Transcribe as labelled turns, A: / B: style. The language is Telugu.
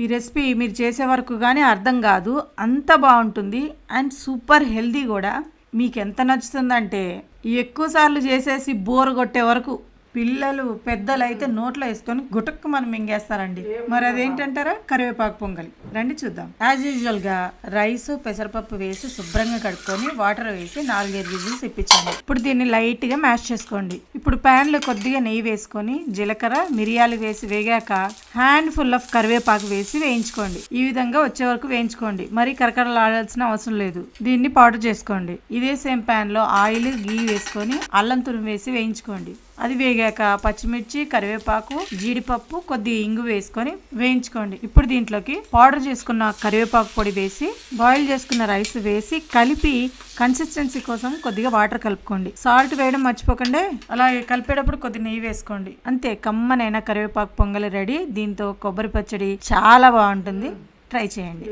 A: ఈ రెసిపీ మీరు చేసే వరకు కానీ అర్థం కాదు. అంత బాగుంటుంది అండ్ సూపర్ హెల్దీ కూడా. మీకు ఎంత నచ్చుతుందంటే ఎక్కువ సార్లు చేసేసి బోర్ కొట్టే వరకు పిల్లలు పెద్దలు అయితే నోట్లో వేసుకొని గుటక్కు మనం మింగేస్తారండి. మరి అదేంటంటారా? కరివేపాకు పొంగలి. రండి చూద్దాం. యాజ్ యూజువల్గా రైస్ పెసరపప్పు వేసి శుభ్రంగా కడుక్కొని వాటర్ వేసి నాలుగైదు విజిల్స్ ఇప్పించండి. ఇప్పుడు దీన్ని లైట్గా మ్యాష్ చేసుకోండి. ఇప్పుడు ప్యాన్లో కొద్దిగా నెయ్యి వేసుకొని జీలకర్ర మిరియాలు వేసి వేగాక హ్యాండ్ ఫుల్ ఆఫ్ కరివేపాకు వేసి వేయించుకోండి. ఈ విధంగా వచ్చే వరకు వేయించుకోండి. మరి కరకరలాడాల్సిన అవసరం లేదు. దీన్ని పౌడర్ చేసుకోండి. ఇదే సేమ్ ప్యాన్లో ఆయిల్ గీ వేసుకొని అల్లం తురుము వేసి వేయించుకోండి. అది వేగాక పచ్చిమిర్చి కరివేపాకు జీడిపప్పు కొద్ది ఇంగు వేసుకొని వేయించుకోండి. ఇప్పుడు దీంట్లోకి పౌడర్ చేసుకున్న కరివేపాకు పొడి వేసి బాయిల్ చేసుకున్న రైస్ వేసి కలిపి కన్సిస్టెన్సీ కోసం కొద్దిగా వాటర్ కలుపుకోండి. సాల్ట్ వేయడం మర్చిపోకండి. అలాగే కలిపేటప్పుడు కొద్ది నెయ్యి వేసుకోండి. అంతే కమ్మనైన కరివేపాకు పొంగలి రెడీ. దీంతో కొబ్బరి పచ్చడి చాలా బాగుంటుంది. ట్రై చేయండి.